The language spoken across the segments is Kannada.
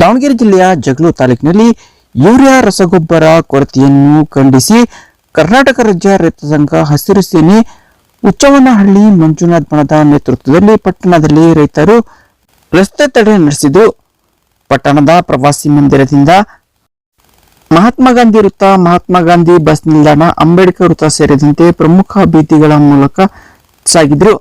ದಾವಣಗೆರೆ ಜಿಲ್ಲೆಯ ಜಗಳೂರು ತಾಲೂಕಿನಲ್ಲಿ ಯೂರಿಯಾ ರಸಗೊಬ್ಬರ ಕೊರತೆಯನ್ನು ಖಂಡಿಸಿ ಕರ್ನಾಟಕ ರಾಜ್ಯ ರೈತ ಸಂಘ ಹಸಿರು ಸೇನೆ ಉಚ್ಚವನಹಳ್ಳಿ ಮಂಜುನಾಥ್ ಬಣದ ನೇತೃತ್ವದಲ್ಲಿ ಪಟ್ಟಣದಲ್ಲಿ ರೈತರು ರಸ್ತೆ ತಡೆ ನಡೆಸಿದರು ಪಟ್ಟಣದ ಪ್ರವಾಸಿ ಮಂದಿರದಿಂದ ಮಹಾತ್ಮ ಗಾಂಧಿ ವೃತ್ತ, ಮಹಾತ್ಮ ಗಾಂಧಿ ಬಸ್ ನಿಲ್ದಾಣ, ಅಂಬೇಡ್ಕರ್ ವೃತ್ತ ಸೇರಿದಂತೆ ಪ್ರಮುಖ ಬೀದಿಗಳ ಮೂಲಕ ಸಾಗಿದ್ರು.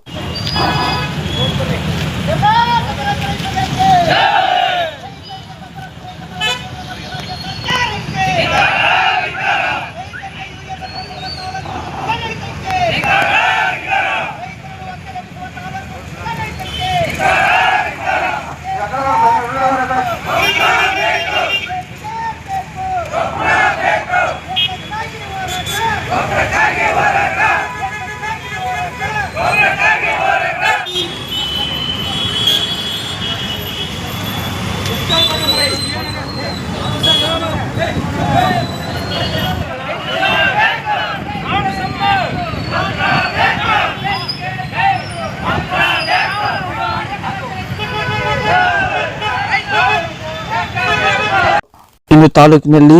ತಾಲೂಕಿನಲ್ಲಿ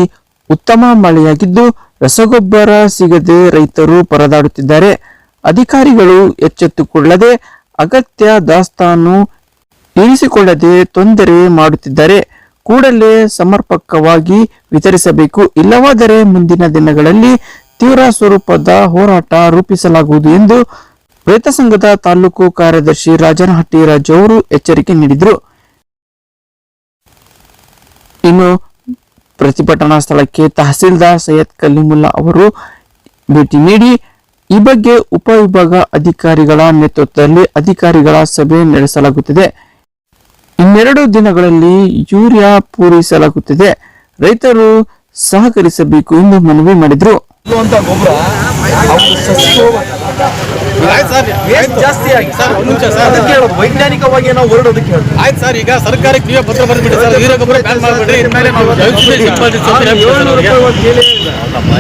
ಉತ್ತಮ ಮಳೆಯಾಗಿದ್ದು ರಸಗೊಬ್ಬರ ಸಿಗದೆ ರೈತರು ಪರದಾಡುತ್ತಿದ್ದಾರೆ. ಅಧಿಕಾರಿಗಳು ಎಚ್ಚೆತ್ತುಕೊಳ್ಳದೆ ಅಗತ್ಯ ದಾಸ್ತಾನು ಇರಿಸಿಕೊಳ್ಳದೆ ತೊಂದರೆ ಮಾಡುತ್ತಿದ್ದಾರೆ. ಕೂಡಲೇ ಸಮರ್ಪಕವಾಗಿ ವಿತರಿಸಬೇಕು. ಇಲ್ಲವಾದರೆ ಮುಂದಿನ ದಿನಗಳಲ್ಲಿ ತೀವ್ರ ಸ್ವರೂಪದ ಹೋರಾಟ ರೂಪಿಸಲಾಗುವುದು ಎಂದು ರೈತ ಸಂಘದ ತಾಲೂಕು ಕಾರ್ಯದರ್ಶಿ ರಾಜನಹಟ್ಟಿ ರಾಜು ಅವರು ಎಚ್ಚರಿಕೆ ನೀಡಿದರು. ಇನ್ನು ಪ್ರತಿಭಟನಾ ಸ್ಥಳಕ್ಕೆ ತಹಸೀಲ್ದಾರ್ ಸೈಯದ್ ಕಲ್ಲಿಮುಲ್ಲಾ ಅವರು ಭೇಟಿ ನೀಡಿ, ಈ ಬಗ್ಗೆ ಉಪವಿಭಾಗ ಅಧಿಕಾರಿಗಳ ನೇತೃತ್ವದಲ್ಲಿ ಅಧಿಕಾರಿಗಳ ಸಭೆ ನಡೆಸಲಾಗುತ್ತಿದೆ. ಇನ್ನೆರಡು ದಿನಗಳಲ್ಲಿ ಯೂರಿಯಾ ಪೂರೈಸಲಾಗುತ್ತಿದೆ. ರೈತರು ಸಹಕರಿಸಬೇಕು ಎಂದು ಮನವಿ ಮಾಡಿದರು. ಆಯ್ತು ಸರ್ ವೇಸ್ಟ್ ಜಾಸ್ತಿ ಆಗಿ ಸರ್ ಮುಂಚೆ ಸರ್. ಅದಕ್ಕೆ ಹೇಳೋದು ವೈಜ್ಞಾನಿಕವಾಗಿ ನಾವು ಹೊರಡೋದಕ್ಕೆ ಹೇಳೋದು ಆಯ್ತು ಸರ್ ಈಗ ಸರ್ಕಾರಕ್ಕೆ ನೀವೇ ಪತ್ರ ಬರೆದ್ಬಿಡಿ ಸರ್ ವೀರ ಗೊಬ್ಬರ ಬ್ಯಾನ್ ಮಾಡಬೇಡಿ ನಾವು.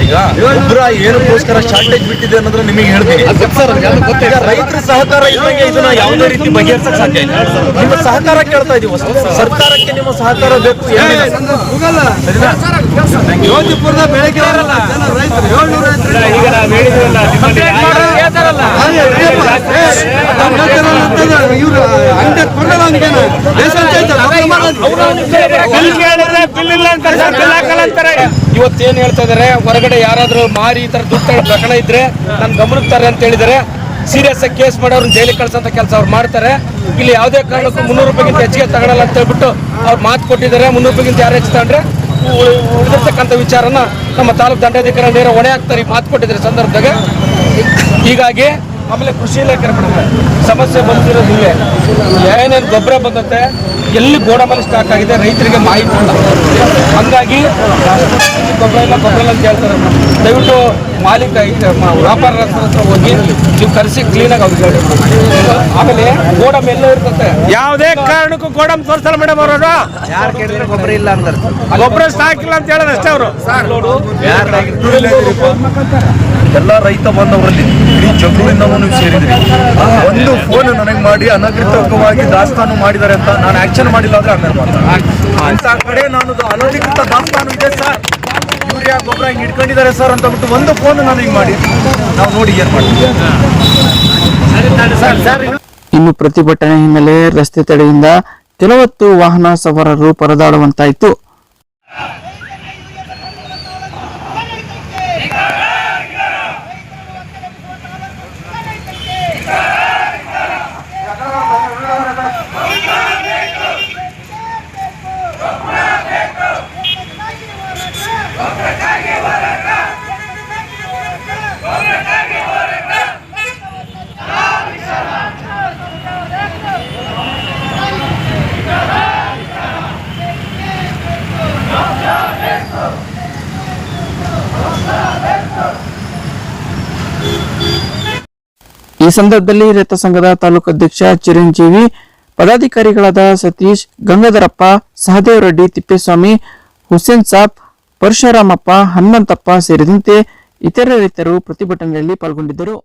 ಈಗ ಗೊಬ್ಬರ ಏನಕ್ಕೋಸ್ಕರ ಶಾರ್ಟೇಜ್ ಬಿಟ್ಟಿದೆ ಅನ್ನೋದ್ರ ನಿಮಗೆ ಹೇಳ್ತೀನಿ. ಸರ್ ಅದು ಗೊತ್ತೇ ರೈತರ ಸಹಕಾರ ಇದ್ದಂಗೆ ಇದನ್ನ ಯಾವುದೇ ರೀತಿ ಸಾಧ್ಯ ಇಲ್ಲ. ನಿಮ್ಮ ಸಹಕಾರ ಕೇಳ್ತಾ ಇದೀವಿ ಸರ್ಕಾರಕ್ಕೆ ನಿಮ್ಮ ಸಹಕಾರ ಬೇಕು? ಯೋಜಿಪುರದ ಬೆಳಗ್ಗೆ ರೈತರು ಏಳ್ನೂರ ಈಗ ನಾವು ಹೇಳಿದ್ವಲ್ಲ ನಿಮ್ಮಲ್ಲಿ ಇವ್ರು ಇವತ್ತೇನ್ ಹೇಳ್ತಾ ಇದಾರೆ? ಹೊರಗಡೆ ಯಾರಾದ್ರೂ ಮಾರಿ ಈ ತರ ದುಡ್ಡು ಪ್ರಕರಣ ಇದ್ರೆ ನನ್ ಗಮನಿಸ್ತಾರೆ ತಾರೆ ಅಂತ ಹೇಳಿದಾರೆ. ಸೀರಿಯಸ್ ಆಗಿ ಕೇಸ್ ಮಾಡೋರು ಜೈಲಿಗೆ ಕಳ್ಸಂತ ಕೆಲಸ ಅವ್ರು ಮಾಡ್ತಾರೆ. ಇಲ್ಲಿ ಯಾವುದೇ ಕಾರಣಕ್ಕೂ ಮುನ್ನೂರು ರೂಪಾಯಿಗಿಂತ ಹೆಚ್ಚಿಗೆ ತಗೊಳಲ್ಲ ಅಂತ ಹೇಳ್ಬಿಟ್ಟು ಅವ್ರು ಮಾತು ಕೊಟ್ಟಿದ್ದಾರೆ. ಮುನ್ನೂರು ರೂಪಾಯಿಗಿಂತ ಯಾರು ಹೆಚ್ಚು ತಗೊಂಡ್ರೆ? ಉಳಿ- ಉಳಿದಿರ್ತಕ್ಕಂಥ ವಿಚಾರನ ನಮ್ಮ ತಾಲೂಕು ದಂಡಾಧಿಕಾರಿ ನೇರ ಹೊಣೆ ಹಾಕ್ತಾರೆ ಮಾತು ಕೊಟ್ಟಿದ್ದಾರೆ ಸಂದರ್ಭದಾಗ. ಹೀಗಾಗಿ ಆಮೇಲೆ ಕೃಷಿ ಇಲಾಖೆ ಸಮಸ್ಯೆ ಬಂದಿರೋದಿಲ್ಲ ಏನೇನು ಗೊಬ್ಬರ ಬಂದತ್ತೆ ಎಲ್ಲಿ ಗೋಡಮಲ್ಲಿ ಸ್ಟಾಕ್ ಆಗಿದೆ ರೈತರಿಗೆ ಮಾಹಿತಿ ಇಲ್ಲ ಹಂಗಾಗಿ ಗೊಬ್ಬರ ಇಲ್ಲ ಗೊಬ್ಬರ ಇಲ್ಲ ಅಂತ ಹೇಳ್ತಾರೆ ದಯವಿಟ್ಟು ಮಾಲೀಕ ವ್ಯಾಪಾರ ಹತ್ರ ಹೋಗಿ ನೀವು ಕರೆಸಿ ಕ್ಲೀನಾಗಿ ಅವ್ರಿಗೆ ಹೇಳಿ. ಆಮೇಲೆ ಗೋಡಮ್ ಎಲ್ಲ ಇರ್ತದೆ. ಯಾವುದೇ ಕಾರಣಕ್ಕೂ ಗೋಡಮ್ ತೋರಿಸಲ್ಲ ಮೇಡಮ್ ಅವರು ಯಾರು ಕೇಳಿದ್ರೆ ಗೊಬ್ಬರ ಇಲ್ಲ ಅಂದ್ರೆ ಗೊಬ್ಬರ ಸ್ಟಾಕ್ ಇಲ್ಲ ಅಂತ ಹೇಳೋದು ಅಷ್ಟೇ ಅವರು. ಎಲ್ಲ ರೈತ ಬಂದವರಲ್ಲಿ ಇಡೀ ಜಗಳಿಂದ ಸೇರಿದ್ರಿ ಸೇರಿದ್ರಿ ಒಂದು ಫೋನ್ ನನಗೆ ಮಾಡಿ ಅನಧಿಕೃತವಾಗಿ ದಾಸ್ತಾನು ಮಾಡಿದ್ದಾರೆ ಅಂತ ನಾನು ಆಕ್ಷನ್ ಮಾಡಿಲ್ಲ ಅಂದ್ರೆ ಆಮೇಲೆ ಮಾಡ್ತಾರೆ ಕಡೆ ನಾನು ಅನಧಿಕೃತ ದಾಸ್ತಾನು ಇದೆ ಸರ್ ಯೂರಿಯಾ, ಗೊಬ್ಬರ ಹಿಂಗೆ ಇಟ್ಕೊಂಡಿದ್ದಾರೆ ಸರ್ ಅಂತ ಬಿಟ್ಟು ಒಂದು ಫೋನ್ ನನಗೆ ಮಾಡಿ. ನಾವು ನೋಡಿ ಏನು ಮಾಡ್ತೀವಿ. ಇನ್ನು ಪ್ರತಿಭಟನೆ ಹಿನ್ನೆಲೆ ರಸ್ತೆ ತಡೆಯಿಂದ ಕೆಲವತ್ತು ವಾಹನ ಸವಾರರು ಪರದಾಡುವಂತಾಯಿತು. ಈ ಸಂದರ್ಭದಲ್ಲಿ ರೈತ ಸಂಘದ ತಾಲೂಕು ಅಧ್ಯಕ್ಷ ಚಿರಂಜೀವಿ ಪದಾಧಿಕಾರಿಗಳಾದ ಸತೀಶ್ ಗಂಗಾಧರಪ್ಪ ಸಹದೇವ್ ರೆಡ್ಡಿ ತಿಪ್ಪೇಸ್ವಾಮಿ ಹುಸೇನ್ ಸಾಬ್ ಪರಶುರಾಮಪ್ಪ ಹನುಮಂತಪ್ಪ ಸೇರಿದಂತೆ ಇತರ ರೈತರು ಪ್ರತಿಭಟನೆಯಲ್ಲಿ ಪಾಲ್ಗೊಂಡಿದ್ದರು.